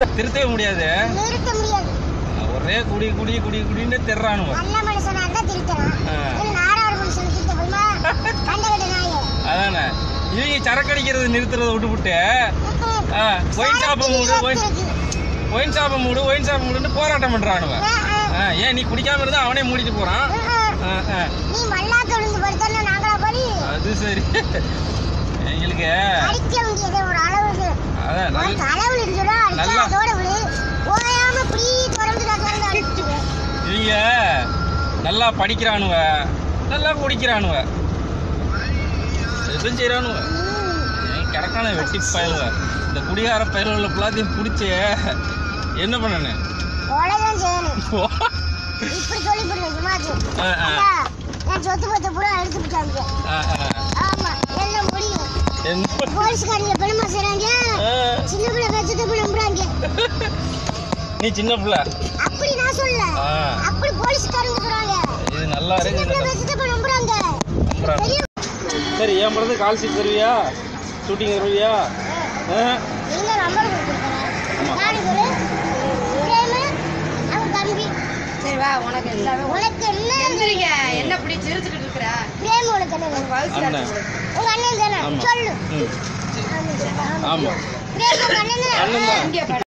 திருத்தவே முடியாது. நிறுத்த முடியாது. ஒரே குடி குடி குடி குடின்னு தெர்றானுவ. நல்ல மனுஷனா இருந்தா. இல்ல நாடார் மனுஷன் திருத்த போயுமா கண்டகட்ட நாயே. அதானே. இவங்க சரக்கு அடிக்கிறது நிறுத்துறத விட்டுவிட்டு ஒயின் ஷாப்பை மூடு ஒயின் ஷாப்பை மூடு ஒயின் ஷாப்பை மூடுன்னு போராட்டம் பண்றானுவ. ஆ, ஏன் நீ குடிக்காம இருந்தா அவனே மூடிட்டு போறான்? ஆ, ஆ. நீ மல்லாக்க விழுந்து படுத்தா நாங்களா பலி அது சரி. எங்களுக்கு அடிக்க வேண்டியது ஒரு அளவுக்கு. அதான் அளவு நல்லா. ஓயாம இப்படி இவங்க நல்லா படிக்கிறானுவ. நல்லா குடிக்கிறானுவ எதுவும் செய்யறானுவ கரெக்டான வெட்டி பயலுவ. இந்த குடிகார பயல்களை எல்லாத்தையும் பிடிச்சி என்ன பண்ணனு? இப்படி சொல்லி நான் சொத்து பத்த பூரா எடுத்து விட்டாங்க போலீஸ்காரங்க பெருமா செய்றாங்க? சின்ன பிள்ளை போய் நம்புறாங்க. நீ சின்ன பிள்ளை? அப்படி நான் சொல்லல. அப்படி போலீஸ்காரங்க சொல்றாங்க இது நல்லா சின்ன இருக்கு பிள்ளை நம்புறாங்க. நம்புறாங்க. பெரிய சரி என் படத்து கால் சீட் தருவியா? ஷூட்டிங் தருவியா? நீங்க நம்பர் கொடுத்துருக்கேன் ஆமா. நாலு பேரு பிரேமு அவன் தம்பி சரி வா உனக்கு எல்லாமே உனக்கு என்ன? எந்திரிங்க. என்ன இப்படி சிரிச்சுக்கிட்டு இருக்கிற? பிரேம் உனக்கு என்ன? வேணும்? வயசுல அண்ணன். உங்க அண்ணன் தானே? சொல்லு. ஆமா. பிரேம் உங்க அண்ணன் இங்கே